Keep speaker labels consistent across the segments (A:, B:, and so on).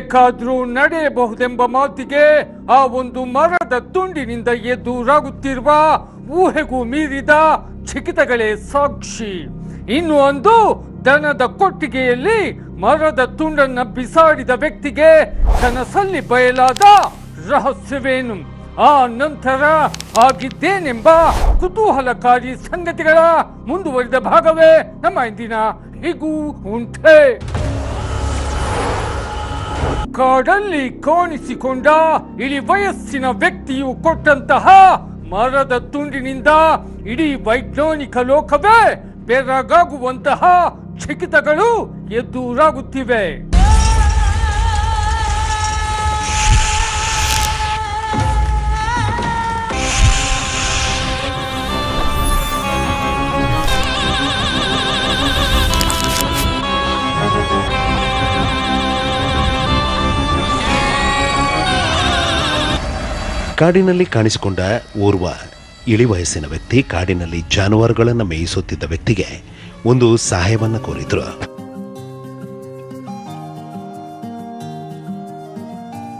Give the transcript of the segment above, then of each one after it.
A: ಬೇಕಾದ್ರೂ ನಡೆಯಬಹುದೆಂಬ ಮಾತಿಗೆ ಆ ಒಂದು ಮರದ ತುಂಡಿನಿಂದ ಎದುರಾಗುತ್ತಿರುವ ಊಹೆಗೂ ಮೀರಿದ ಚಿಕಿತಗಳೇ ಸಾಕ್ಷಿ. ಇನ್ನು ಒಂದು ದನದ ಕೊಟ್ಟಿಗೆಯಲ್ಲಿ ಮರದ ತುಂಡನ್ನ ಬಿಸಾಡಿದ ವ್ಯಕ್ತಿಗೆ ಕನಸಲ್ಲಿ ಬಯಲಾದ ರಹಸ್ಯವೇನು? ಆ ನಂತರ ಆಗಿದ್ದೇನೆಂಬ ಕುತೂಹಲಕಾರಿ ಸಂಗತಿಗಳ ಮುಂದುವರಿದ ಭಾಗವೇ ನಮ್ಮ ಇಂದಿನ ಹೀಗೂ ಉಂಟೆ. ಕಾಡಲ್ಲಿ ಕಾಣಿಸಿಕೊಂಡ ಇಡೀ ವಯಸ್ಸಿನ ವ್ಯಕ್ತಿಯು ಕೊಟ್ಟಂತಹ ಮರದ ತುಂಡಿನಿಂದ ಇಡೀ ವೈಜ್ಞಾನಿಕ ಲೋಕವೇ ಬೆರಗಾಗುವಂತಹ ಚಿಕಿತಗಳು ಎದುರಾಗುತ್ತಿವೆ.
B: ಕಾಡಿನಲ್ಲಿ ಕಾಣಿಸಿಕೊಂಡ ಓರ್ವ ಇಳಿ ವಯಸ್ಸಿನ ವ್ಯಕ್ತಿ ಕಾಡಿನಲ್ಲಿ ಜಾನುವಾರುಗಳನ್ನು ಮೇಯಿಸುತ್ತಿದ್ದ ವ್ಯಕ್ತಿಗೆ ಒಂದು ಸಹಾಯವನ್ನ ಕೋರಿದ್ರು.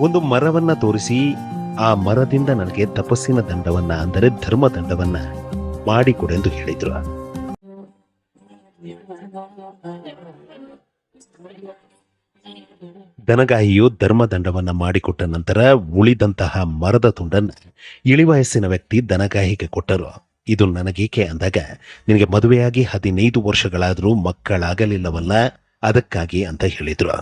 B: ಒಂದು ಮರವನ್ನ ತೋರಿಸಿ ಆ ಮರದಿಂದ ನನಗೆ ತಪಸ್ಸಿನ ದಂಡವನ್ನ, ಅಂದರೆ ಧರ್ಮ ದಂಡವನ್ನ ಮಾಡಿಕೊಡೆಂದು ಹೇಳಿದ್ರು. ದನಗಾಯಿಯು ಧರ್ಮದಂಡವನ್ನು ಮಾಡಿಕೊಟ್ಟ ನಂತರ ಉಳಿದಂತಹ ಮರದ ತುಂಡನ್ನ ಇಳಿವಯಸ್ಸಿನ ವ್ಯಕ್ತಿ ದನಗಾಹಿಗೆ ಕೊಟ್ಟರು. ಇದು ನನಗೇಕೆ ಅಂದಾಗ, ನಿನಗೆ ಮದುವೆಯಾಗಿ ಹದಿನೈದು ವರ್ಷಗಳಾದರೂ ಮಕ್ಕಳಾಗಲಿಲ್ಲವಲ್ಲ, ಅದಕ್ಕಾಗಿ ಅಂತ ಹೇಳಿದ್ರು.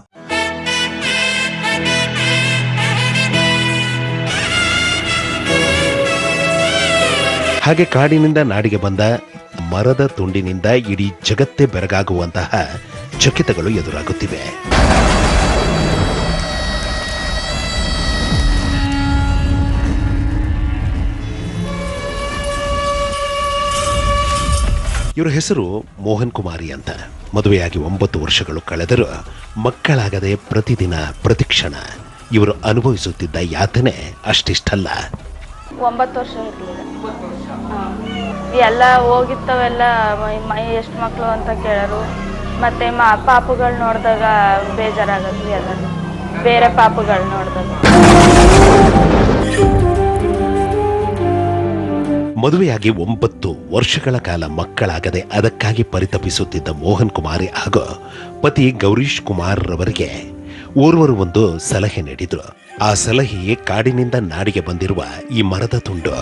B: ಹಾಗೆ ಕಾಡಿನಿಂದ ನಾಡಿಗೆ ಬಂದ ಮರದ ತುಂಡಿನಿಂದ ಇಡೀ ಜಗತ್ತೇ ಬೆರಗಾಗುವಂತಹ ಚಕಿತಗಳು ಎದುರಾಗುತ್ತಿವೆ. ಇವರ ಹೆಸರು ಮೋಹನ್ ಕುಮಾರಿ ಅಂತ ಮದುವೆಯಾಗಿ ಒಂಬತ್ತು ವರ್ಷಗಳು ಕಳೆದರೂ ಮಕ್ಕಳಾಗದೆ ಪ್ರತಿದಿನ ಪ್ರತಿಕ್ಷಣ ಇವರು ಅನುಭವಿಸುತ್ತಿದ್ದ ಯಾತನೆ ಅಷ್ಟಿಷ್ಟಲ್ಲ.
C: ಒಂಬತ್ತು ವರ್ಷ ಎಲ್ಲ ಹೋಗಿತ್ತವೆಲ್ಲ, ಮೈ- ಎಷ್ಟು ಮಕ್ಕಳು ಅಂತ ಕೇಳರು. ಮತ್ತೆ ಪಾಪುಗಳು ನೋಡಿದಾಗ ಬೇಜಾರಾಗದ್ವಿ ಎಲ್ಲ ಬೇರೆ ಪಾಪುಗಳು ನೋಡಿದಾಗ.
B: ಮದುವೆಯಾಗಿ ಒಂಬತ್ತು ವರ್ಷಗಳ ಕಾಲ ಮಕ್ಕಳಾಗದೆ ಅದಕ್ಕಾಗಿ ಪರಿತಪಿಸುತ್ತಿದ್ದ ಮೋಹನ್ ಕುಮಾರಿ ಹಾಗೂ ಪತಿ ಗೌರೀಶ್ ಕುಮಾರ್ ರವರಿಗೆ ಓರ್ವರು ಒಂದು ಸಲಹೆ ನೀಡಿದ್ರು. ಆ ಸಲಹೆಯೇ ಕಾಡಿನಿಂದ ನಾಡಿಗೆ ಬಂದಿರುವ ಈ ಮರದ ತುಂಡು.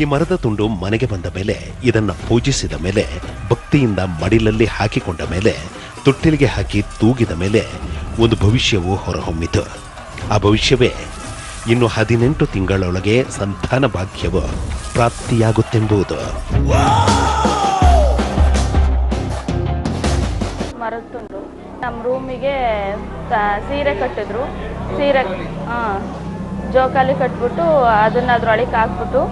B: ಈ ಮರದ ತುಂಡು ಮನೆಗೆ ಬಂದ ಮೇಲೆ, ಇದನ್ನ ಪೂಜಿಸಿದ ಮೇಲೆ, ಭಕ್ತಿಯಿಂದ ಮಡಿಲಲ್ಲಿ ಹಾಕಿಕೊಂಡ ಮೇಲೆ ತೊಟ್ಟಿಲಿಗೆ ಹಾಕಿ ತೂಗಿದ ಮೇಲೆ ಒಂದು ಭವಿಷ್ಯವು ಹೊರಹೊಮ್ಮಿತು. ಆ ಭವಿಷ್ಯವೇ ಇನ್ನು ಹದಿನೆಂಟು ತಿಂಗಳೊಳಗೆ ಸಂತಾನ ಭಾಗ್ಯವು ಪ್ರಾಪ್ತಿಯಾಗುತ್ತೆಂಬುದು.
C: ನಮ್ಮ ರೂಮಿಗೆ ಸೀರೆ ಕಟ್ಟಿದ್ರು. ಸೀರೆ ಜೋಕಾಲಿ ಕಟ್ಬಿಟ್ಟು ಅದನ್ನ ಅದ್ರೊಳಗೆ ಹಾಕ್ಬಿಟ್ಟು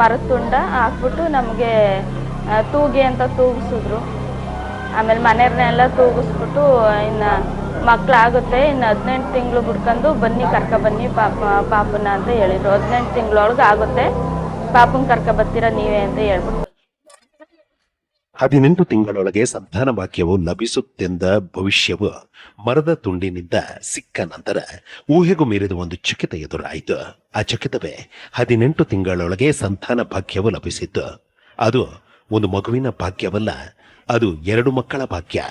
C: ಮರದ ತುಂಡ ಹಾಕ್ಬಿಟ್ಟು ನಮಗೆ ತೂಗಿ ಅಂತ ತೂಗಿಸಿದ್ರು. ಆಮೇಲೆ ಮನೆಯವ್ರನ್ನೆಲ್ಲ ತೂಗಿಸ್ಬಿಟ್ಟು, ಇನ್ನು ಮಕ್ಕಳಾಗುತ್ತೆ ಇನ್ನು ಹದಿನೆಂಟು ತಿಂಗಳು ಬಿಡ್ಕೊಂಡು ಬನ್ನಿ, ಕರ್ಕ ಬನ್ನಿ ಪಾಪ, ಪಾಪನ ಅಂತ ಹೇಳಿದ್ರು. ಹದಿನೆಂಟು ತಿಂಗಳೊಳಗೆ ಆಗುತ್ತೆ. ಪಾಪನ ಕರ್ಕ ಬರ್ತೀರಾ ನೀವೇ ಅಂತ ಹೇಳ್ಬಿಟ್ಟು.
B: ಹದಿನೆಂಟು ತಿಂಗಳೊಳಗೆ ಸಂತಾನ ಭಾಗ್ಯವು ಲಭಿಸುತ್ತೆಂದ ಭವಿಷ್ಯವು ಮರದ ತುಂಡಿನಿಂದ ಸಿಕ್ಕ ನಂತರ ಊಹೆಗೂ ಮೀರಿದ ಒಂದು ಚಕಿತ ಎದುರಾಯಿತು. ಆ ಚಕಿತವೇ ಹದಿನೆಂಟು ತಿಂಗಳೊಳಗೆ ಸಂತಾನ ಭಾಗ್ಯವು ಲಭಿಸಿತ್ತು. ಅದು ಒಂದು ಮಗುವಿನ ಭಾಗ್ಯವಲ್ಲ ಅದು ಎರಡು ಮಕ್ಕಳ ಭಾಗ್ಯ.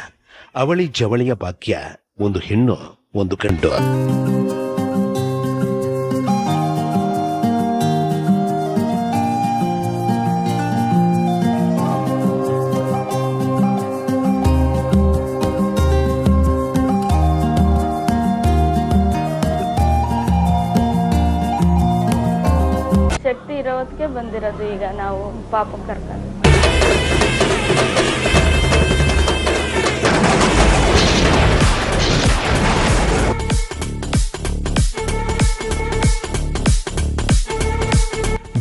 B: ಅವಳಿ ಜವಳಿಯ ಭಾಗ್ಯ, ಒಂದು ಹೆಣ್ಣು, ಒಂದು ಗಂಡು.
C: ಶಕ್ತಿ ಇರೋದಕ್ಕೆ ಬಂದಿರೋದು ಈಗ ನಾವು ಪಾಪ ಕರ್ಕೊಂಡು.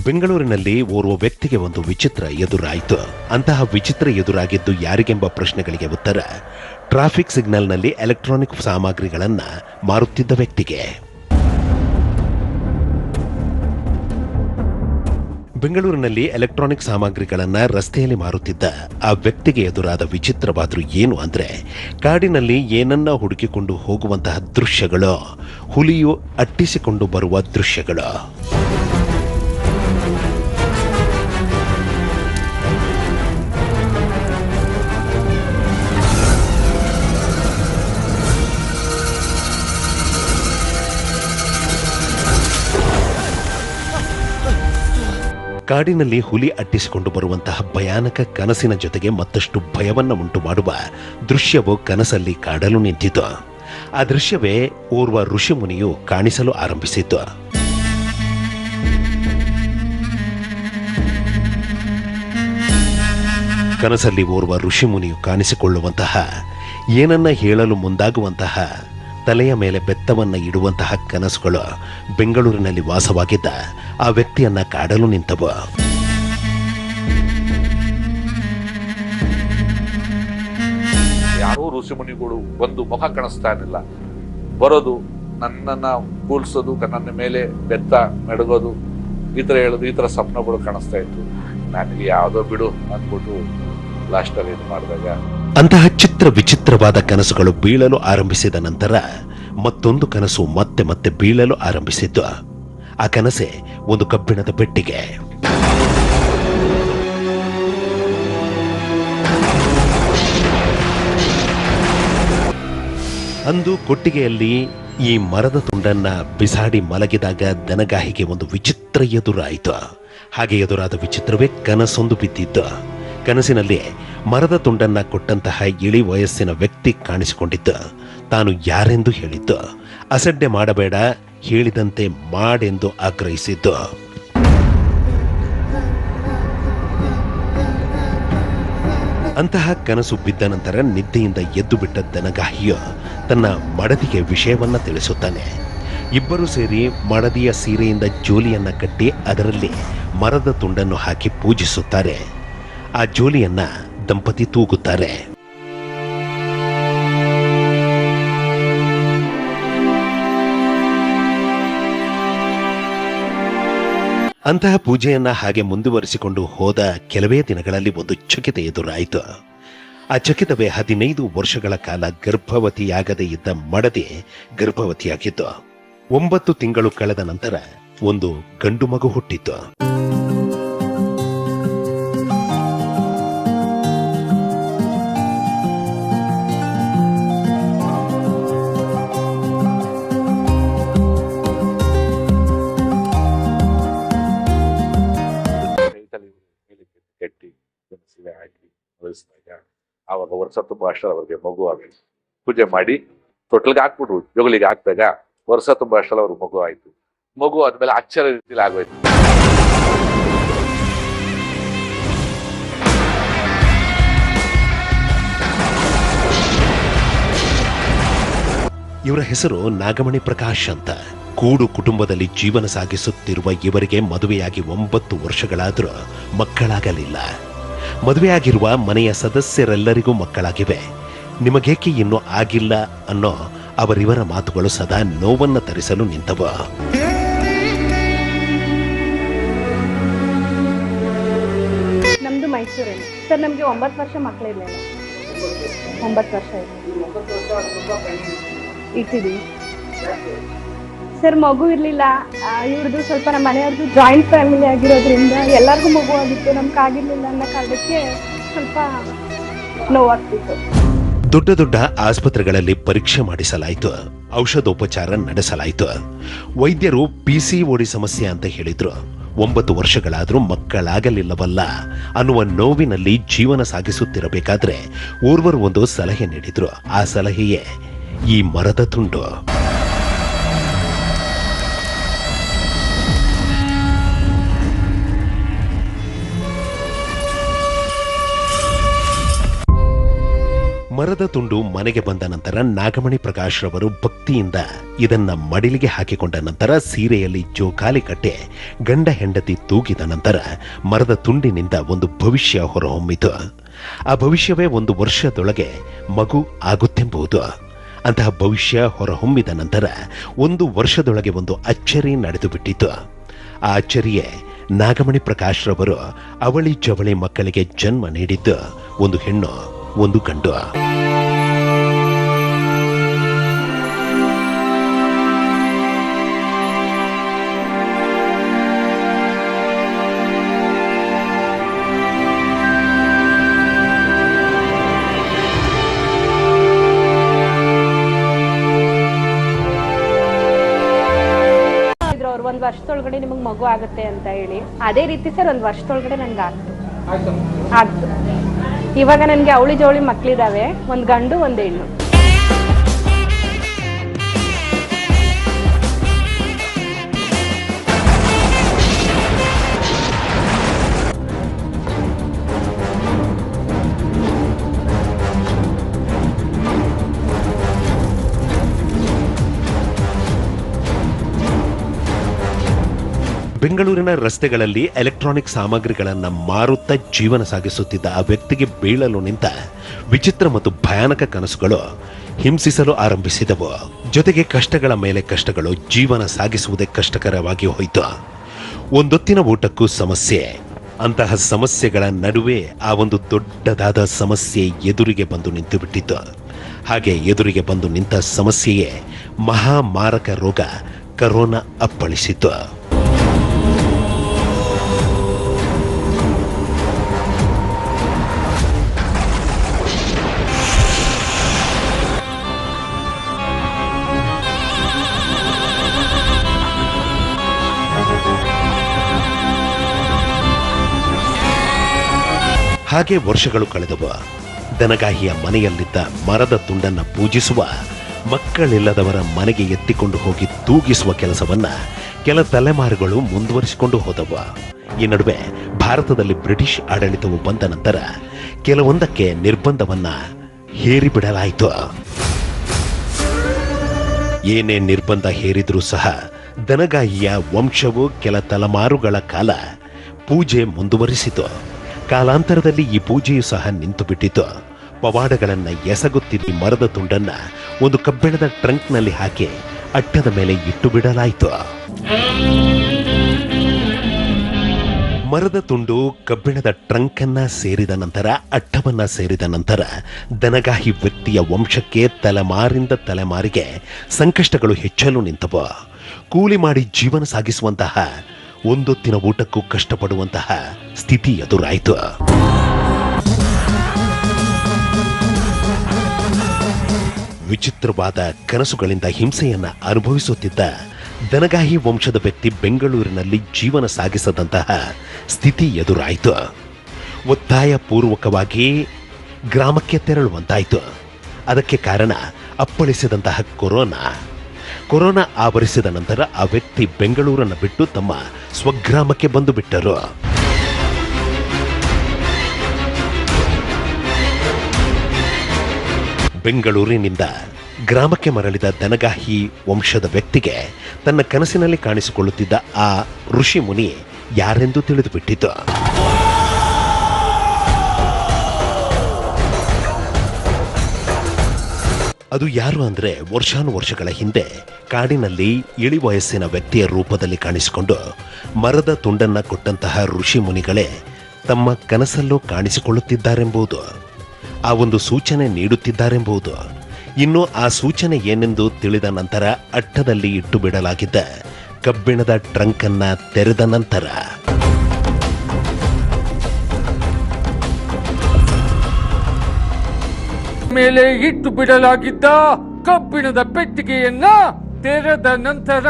B: ಬೆಂಗಳೂರಿನಲ್ಲಿ ಓರ್ವ ವ್ಯಕ್ತಿಗೆ ಒಂದು ವಿಚಿತ್ರ ಎದುರಾಯಿತು. ಅಂತಹ ವಿಚಿತ್ರ ಎದುರಾಗಿದ್ದು ಯಾರಿಗೆಂಬ ಪ್ರಶ್ನೆಗಳಿಗೆ ಉತ್ತರ? ಟ್ರಾಫಿಕ್ ಸಿಗ್ನಲ್ನಲ್ಲಿ ಎಲೆಕ್ಟ್ರಾನಿಕ್ ಸಾಮಗ್ರಿಗಳನ್ನ ಮಾರುತ್ತಿದ್ದ ವ್ಯಕ್ತಿಗೆ. ಬೆಂಗಳೂರಿನಲ್ಲಿ ಎಲೆಕ್ಟ್ರಾನಿಕ್ ಸಾಮಗ್ರಿಗಳನ್ನ ರಸ್ತೆಯಲ್ಲಿ ಮಾರುತ್ತಿದ್ದ ಆ ವ್ಯಕ್ತಿಗೆ ಎದುರಾದ ವಿಚಿತ್ರವಾದರೂ ಏನು ಅಂದ್ರೆ, ಕಾಡಿನಲ್ಲಿ ಏನನ್ನ ಹುಡುಕಿಕೊಂಡು ಹೋಗುವಂತಹ ದೃಶ್ಯಗಳು, ಹುಲಿಯು ಅಟ್ಟಿಸಿಕೊಂಡು ಬರುವ ದೃಶ್ಯಗಳು. ಕಾಡಿನಲ್ಲಿ ಹುಲಿ ಅಟ್ಟಿಸಿಕೊಂಡು ಬರುವಂತಹ ಭಯಾನಕ ಕನಸಿನ ಜೊತೆಗೆ ಮತ್ತಷ್ಟು ಭಯವನ್ನು ಉಂಟು ಮಾಡುವ ದೃಶ್ಯವು ಕನಸಲ್ಲಿ ಕಾಡಲು ನಿಂತಿತು. ಆ ದೃಶ್ಯವೇ ಓರ್ವ ಋಷಿಮುನಿಯು ಕಾಣಿಸಲು ಆರಂಭಿಸಿತು ಕನಸಲ್ಲಿ ಓರ್ವ ಋಷಿಮುನಿಯು ಕಾಣಿಸಿಕೊಳ್ಳುವಂತಹ, ಏನನ್ನ ಹೇಳಲು ಮುಂದಾಗುವಂತಹ ತಲೆಯ ಮೇಲೆ ಬೆತ್ತವನ್ನ ಇಡುವಂತಹ ಕನಸುಗಳು ಬೆಂಗಳೂರಿನಲ್ಲಿ ವಾಸವಾಗಿದ್ದ ಆ ವ್ಯಕ್ತಿಯನ್ನ ಕಾಡಲು ನಿಂತವು.
D: ಯಾರೂ ಋಷಿಮುನಿಗಳು ಒಂದು ಮುಖ ಕಾಣಿಸ್ತಾ ಇರಲಿಲ್ಲ. ಬರೋದು ನನ್ನನ್ನು ಕೂಲ್ಸೋದು, ನನ್ನ ಮೇಲೆ ಬೆತ್ತ ಮೆಡಗೋದು, ಈ ಥರ ಹೇಳೋದು, ಈ ಥರ ಸ್ವಪ್ನಗಳು ಕಾಣಿಸ್ತಾ ಇತ್ತು. ನನಗೆ ಯಾವುದೋ ಬಿಡು ಅಂದ್ಬಿಟ್ಟು ಲಾಸ್ಟಲ್ಲಿ ಇದು ಮಾಡಿದಾಗ
B: ಅಂತಹ ಚಿತ್ರ ವಿಚಿತ್ರವಾದ ಕನಸುಗಳು ಬೀಳಲು ಆರಂಭಿಸಿದ ನಂತರ ಮತ್ತೊಂದು ಕನಸು ಮತ್ತೆ ಮತ್ತೆ ಬೀಳಲು ಆರಂಭಿಸಿದ್ದು. ಆ ಕನಸೆ ಒಂದು ಕಬ್ಬಿಣದ ಪೆಟ್ಟಿಗೆ. ಅಂದು ಕೊಟ್ಟಿಗೆಯಲ್ಲಿ ಈ ಮರದ ತುಂಡನ್ನ ಬಿಸಾಡಿ ಮಲಗಿದಾಗ ದನಗಾಹಿಗೆ ಒಂದು ವಿಚಿತ್ರ ಎದುರಾಯಿತು. ಹಾಗೆ ಎದುರಾದ ವಿಚಿತ್ರವೇ ಕನಸೊಂದು ಬಿದ್ದಿದ್ದು. ಕನಸಿನಲ್ಲಿ ಮರದ ತುಂಡನ್ನ ಕೊಟ್ಟಂತಹ ಇಳಿ ವಯಸ್ಸಿನ ವ್ಯಕ್ತಿ ಕಾಣಿಸಿಕೊಂಡಿದ್ದು. ತಾನು ಯಾರೆಂದು ಹೇಳಿದ್ದು. ಅಸಡ್ಡೆ ಮಾಡಬೇಡ, ಹೇಳಿದಂತೆ ಮಾಡೆಂದು ಆಗ್ರಹಿಸಿದ್ದು. ಅಂತಹ ಕನಸು ಬಿದ್ದ ನಂತರ ನಿದ್ದೆಯಿಂದ ಎದ್ದು ಬಿಟ್ಟ ದನಗಾಹಿಯು ತನ್ನ ಮಡದಿಗೆ ವಿಷಯವನ್ನ ತಿಳಿಸುತ್ತಾನೆ. ಇಬ್ಬರು ಸೇರಿ ಮಡದಿಯ ಸೀರೆಯಿಂದ ಜೋಲಿಯನ್ನ ಕಟ್ಟಿ ಅದರಲ್ಲಿ ಮರದ ತುಂಡನ್ನು ಹಾಕಿ ಪೂಜಿಸುತ್ತಾರೆ. ಆ ಜೋಲಿಯನ್ನ ದಂಪತಿ ತೂಗುತ್ತಾರೆ. ಅಂತಹ ಪೂಜೆಯನ್ನ ಹಾಗೆ ಮುಂದುವರಿಸಿಕೊಂಡು ಹೋದ ಕೆಲವೇ ದಿನಗಳಲ್ಲಿ ಒಂದು ಚಕಿತ ಎದುರಾಯಿತು. ಆ ಚಕಿತವೇ ಹದಿನೈದು ವರ್ಷಗಳ ಕಾಲ ಗರ್ಭವತಿಯಾಗದೇ ಇದ್ದ ಮಡದಿ ಗರ್ಭವತಿಯಾಗಿತ್ತು. ಒಂಬತ್ತು ತಿಂಗಳು ಕಳೆದ ನಂತರ ಒಂದು ಗಂಡು ಮಗು ಹುಟ್ಟಿತ್ತು.
D: ಆವಾಗ ಸತ್ತು ಅಷ್ಟರ ಅವ್ರಿಗೆ ಮಗು ಪೂಜೆ ಮಾಡಿ ತೊಟ್ಲಿಗೆ ಹಾಕ್ಬಿಟ್ರು. ಜೋಗಲಿಗೆ ಹಾಕಿದಾಗ ವರ್ಷ ತುಂಬ ಅಷ್ಟರಲ್ಲಿ ಅವ್ರ ಮಗು ಆಯ್ತು. ಮಗು ಆದ್ಮೇಲೆ ಅಚ್ಚರ ರೀತಿಲಿ ಆಗೋಯ್ತು.
B: ಇವರ ಹೆಸರು ನಾಗಮಣಿ ಪ್ರಕಾಶ್ ಅಂತ. ಕೂಡು ಕುಟುಂಬದಲ್ಲಿ ಜೀವನ ಸಾಗಿಸುತ್ತಿರುವ ಇವರಿಗೆ ಮದುವೆಯಾಗಿ ಒಂಬತ್ತು ವರ್ಷಗಳಾದರೂ ಮಕ್ಕಳಾಗಲಿಲ್ಲ. ಮದುವೆಯಾಗಿರುವ ಮನೆಯ ಸದಸ್ಯರೆಲ್ಲರಿಗೂ ಮಕ್ಕಳಾಗಿವೆ. ನಿಮಗೇಕೆ ಇನ್ನೂ ಆಗಿಲ್ಲ ಅನ್ನೋ ಅವರಿವರ ಮಾತುಗಳು ಸದಾ ನೋವನ್ನು ತರಿಸಲು ನಿಂತವು.
E: ನಮ್ದು ಮೈಸೂರಲ್ಲಿ ಸರ್, ನಮಗೆ ಒಂಬತ್ತು ವರ್ಷ ಮಕ್ಕಳಿಲ್ಲ ಒಂಬತ್ತು ವರ್ಷ ಇಟ್ಟಿದ್ದೀವಿ. ಸರ್, ಮಗು ಇರಲಿಲ್ಲ. ಇವ್ರದ್ದು ಸ್ವಲ್ಪ ನಮ್ಮ ಮನೆಯವ್ರದ್ದು ಜಾಯಿಂಟ್ ಫ್ಯಾಮಿಲಿ ಆಗಿರೋದ್ರಿಂದ ಎಲ್ಲರಿಗೂ ಮಗು ಆಗಿತ್ತು ನಮ್ಗೆ ಆಗಿರ್ಲಿಲ್ಲ ಅನ್ನೋ ಕಾರಣಕ್ಕೆ ಸ್ವಲ್ಪ ನೋವಾಗ್ತಿತ್ತು.
B: ದೊಡ್ಡ ದೊಡ್ಡ ಆಸ್ಪತ್ರೆಗಳಲ್ಲಿ ಪರೀಕ್ಷೆ ಮಾಡಿಸಲಾಯಿತು. ಔಷಧೋಪಚಾರ ನಡೆಸಲಾಯಿತು. ವೈದ್ಯರು ಪಿಸಿಒಡಿ ಸಮಸ್ಯೆ ಅಂತ ಹೇಳಿದ್ರು. ಒಂಬತ್ತು ವರ್ಷಗಳಾದರೂ ಮಕ್ಕಳಾಗಲಿಲ್ಲವಲ್ಲ. ಅನ್ನುವ ನೋವಿನಲ್ಲಿ ಜೀವನ ಸಾಗಿಸುತ್ತಿರಬೇಕಾದ್ರೆ ಓರ್ವರು ಒಂದು ಸಲಹೆ ನೀಡಿದ್ರು. ಆ ಸಲಹೆಯೇ ಈ ಮರದ ತುಂಡು. ಮರದ ತುಂಡು ಮನೆಗೆ ಬಂದ ನಂತರ ನಾಗಮಣಿ ಪ್ರಕಾಶ್ ರವರು ಭಕ್ತಿಯಿಂದ ಇದನ್ನ ಮಡಿಲಿಗೆ ಹಾಕಿಕೊಂಡ ನಂತರ ಸೀರೆಯಲ್ಲಿ ಜೋಕಾಲಿ ಕಟ್ಟೆ ಗಂಡ ಹೆಂಡತಿ ತೂಗಿದ ನಂತರ ಮರದ ತುಂಡಿನಿಂದ ಒಂದು ಭವಿಷ್ಯ ಹೊರಹೊಮ್ಮಿತು. ಆ ಭವಿಷ್ಯವೇ ಒಂದು ವರ್ಷದೊಳಗೆ ಮಗು ಆಗುತ್ತೆಂಬುದು. ಅಂತಹ ಭವಿಷ್ಯ ಹೊರಹೊಮ್ಮಿದ ನಂತರ ಒಂದು ವರ್ಷದೊಳಗೆ ಒಂದು ಅಚ್ಚರಿ ನಡೆದು ಬಿಟ್ಟಿತು ಆ ಅಚ್ಚರಿಯೇ ನಾಗಮಣಿ ಪ್ರಕಾಶ್ ರವರು ಅವಳಿ ಜವಳಿ ಮಕ್ಕಳಿಗೆ ಜನ್ಮ ನೀಡಿದ್ದು. ಒಂದು ಹೆಣ್ಣು ಒಂದು ಗಂಡು.
E: ಒಂದ್ ವರ್ಷದೊಳಗಡೆ ನಿಮಗೆ ಮಗು ಆಗುತ್ತೆ ಅಂತ ಹೇಳಿ. ಅದೇ ರೀತಿ ಸರ್, ಒಂದು ವರ್ಷದೊಳಗಡೆ ನನ್ಗೆ ಆಗ್ತು. ಆಗ್ತು. ಇವಾಗ ನನಗೆ ಅವಳಿ ಜವಳಿ ಮಕ್ಕಳಿದ್ದಾವೆ ಒಂದು ಗಂಡು ಒಂದು ಹೆಣ್ಣು.
B: ಬೆಂಗಳೂರಿನ ರಸ್ತೆಗಳಲ್ಲಿ ಎಲೆಕ್ಟ್ರಾನಿಕ್ ಸಾಮಗ್ರಿಗಳನ್ನು ಮಾರುತ್ತಾ ಜೀವನ ಸಾಗಿಸುತ್ತಿದ್ದ ಆ ವ್ಯಕ್ತಿಗೆ ಬೀಳಲು ನಿಂತ ವಿಚಿತ್ರ ಮತ್ತು ಭಯಾನಕ ಕನಸುಗಳು ಹಿಂಸಿಸಲು ಆರಂಭಿಸಿದವು. ಜೊತೆಗೆ ಕಷ್ಟಗಳ ಮೇಲೆ ಕಷ್ಟಗಳು ಜೀವನ ಸಾಗಿಸುವುದೇ ಕಷ್ಟಕರವಾಗಿ ಹೋಯಿತು. ಒಂದೊತ್ತಿನ ಊಟಕ್ಕೂ ಸಮಸ್ಯೆ. ಅಂತಹ ಸಮಸ್ಯೆಗಳ ನಡುವೆ ಆ ಒಂದು ದೊಡ್ಡದಾದ ಸಮಸ್ಯೆ ಎದುರಿಗೆ ಬಂದು ನಿಂತು ಬಿಟ್ಟಿತ್ತು ಹಾಗೆ ಎದುರಿಗೆ ಬಂದು ನಿಂತ ಸಮಸ್ಯೆಯೇ ಮಹಾಮಾರಕ ರೋಗ ಕರೋನಾ ಅಪ್ಪಳಿಸಿತು ಹಾಗೆ ವರ್ಷಗಳು ಕಳೆದವು. ದನಗಾಹಿಯ ಮನೆಯಲ್ಲಿದ್ದ ಮರದ ತುಂಡನ್ನ ಪೂಜಿಸುವ, ಮಕ್ಕಳಿಲ್ಲದವರ ಮನೆಗೆ ಎತ್ತಿಕೊಂಡು ಹೋಗಿ ತೂಗಿಸುವ ಕೆಲಸವನ್ನ ಕೆಲ ತಲೆಮಾರುಗಳು ಮುಂದುವರಿಸಿಕೊಂಡು ಹೋದವು. ಈ ನಡುವೆ ಭಾರತದಲ್ಲಿ ಬ್ರಿಟಿಷ್ ಆಡಳಿತವು ಬಂದ ನಂತರ ಕೆಲವೊಂದಕ್ಕೆ ನಿರ್ಬಂಧವನ್ನ ಹೇರಿಬಿಡಲಾಯಿತು. ಏನೇ ನಿರ್ಬಂಧ ಹೇರಿದ್ರೂ ಸಹ ದನಗಾಯಿಯ ವಂಶವು ಕೆಲ ತಲೆಮಾರುಗಳ ಕಾಲ ಪೂಜೆ ಮುಂದುವರಿಸಿತು. ಕಾಲಾಂತರದಲ್ಲಿ ಈ ಪೂಜೆಯು ಸಹ ನಿಂತು ಬಿಟ್ಟಿತು. ಪವಾಡಗಳನ್ನು ಎಸಗುತ್ತಿದ್ದ ಮರದ ತುಂಡನ್ನ ಒಂದು ಕಬ್ಬಿಣದ ಟ್ರಂಕ್ನಲ್ಲಿ ಹಾಕಿ ಅಟ್ಟದ ಮೇಲೆ ಇಟ್ಟು ಬಿಡಲಾಯಿತು. ಮರದ ತುಂಡು ಕಬ್ಬಿಣದ ಟ್ರಂಕನ್ನ ಸೇರಿದ ನಂತರ, ಅಟ್ಟವನ್ನ ಸೇರಿದ ನಂತರ ದನಗಾಹಿ ವ್ಯಕ್ತಿಯ ವಂಶಕ್ಕೆ ತಲೆಮಾರಿಂದ ತಲೆಮಾರಿಗೆ ಸಂಕಷ್ಟಗಳು ಹೆಚ್ಚಲು ನಿಂತವು. ಕೂಲಿ ಮಾಡಿ ಜೀವನ ಸಾಗಿಸುವಂತಹ ಒಂದೊತ್ತಿನ ಊಟಕ್ಕೂ ಕಷ್ಟಪಡುವಂತಹ ಸ್ಥಿತಿ ಎದುರಾಯಿತು. ವಿಚಿತ್ರವಾದ ಕನಸುಗಳಿಂದ ಹಿಂಸೆಯನ್ನ ಅನುಭವಿಸುತ್ತಿದ್ದ ದನಗಾಹಿ ವಂಶದ ವ್ಯಕ್ತಿ ಬೆಂಗಳೂರಿನಲ್ಲಿ ಜೀವನ ಸಾಗಿಸದಂತಹ ಸ್ಥಿತಿ ಎದುರಾಯಿತು. ಒತ್ತಾಯ ಪೂರ್ವಕವಾಗಿ ಗ್ರಾಮಕ್ಕೆ ತೆರಳುವಂತಾಯಿತು. ಅದಕ್ಕೆ ಕಾರಣ ಅಪ್ಪಳಿಸಿದಂತಹ ಕೊರೋನಾ. ಕೊರೋನಾ ಆವರಿಸಿದ ನಂತರ ಆ ವ್ಯಕ್ತಿ ಬೆಂಗಳೂರನ್ನು ಬಿಟ್ಟು ತಮ್ಮ ಸ್ವಗ್ರಾಮಕ್ಕೆ ಬಂದು ಬಿಟ್ಟರು. ಬೆಂಗಳೂರಿನಿಂದ ಗ್ರಾಮಕ್ಕೆ ಮರಳಿದ ದನಗಾಹಿ ವಂಶದ ವ್ಯಕ್ತಿಗೆ ತನ್ನ ಕನಸಿನಲ್ಲಿ ಕಾಣಿಸಿಕೊಳ್ಳುತ್ತಿದ್ದ ಆ ಋಷಿ ಮುನಿ ಯಾರೆಂದು ತಿಳಿದು ಅದು ಯಾರು ಅಂದ್ರೆ ವರ್ಷಾನುವರ್ಷಗಳ ಹಿಂದೆ ಕಾಡಿನಲ್ಲಿ ಇಳಿ ವಯಸ್ಸಿನ ವ್ಯಕ್ತಿಯ ರೂಪದಲ್ಲಿ ಕಾಣಿಸಿಕೊಂಡು ಮರದ ತುಂಡನ್ನ ಕೊಟ್ಟಂತಹ ಋಷಿ ಮುನಿಗಳೇ ತಮ್ಮ ಕನಸಲ್ಲೂ ಕಾಣಿಸಿಕೊಳ್ಳುತ್ತಿದ್ದಾರೆಂಬುದು, ಆ ಒಂದು ಸೂಚನೆ ನೀಡುತ್ತಿದ್ದಾರೆಂಬುದು, ಇನ್ನು ಆ ಸೂಚನೆ ಏನೆಂದು ತಿಳಿದ ನಂತರ ಅಟ್ಟದಲ್ಲಿ ಇಟ್ಟು ಬಿಡಲಾಗಿದ್ದ ಕಬ್ಬಿಣದ ಟ್ರಂಕನ್ನು ತೆರೆದ ನಂತರ.
A: ಮೇಲೆ ಇಟ್ಟು ಬಿಡಲಾಗಿದ್ದ ಕಬ್ಬಿಣದ ಪೆಟ್ಟಿಗೆಯನ್ನ ತೆರೆದ ನಂತರ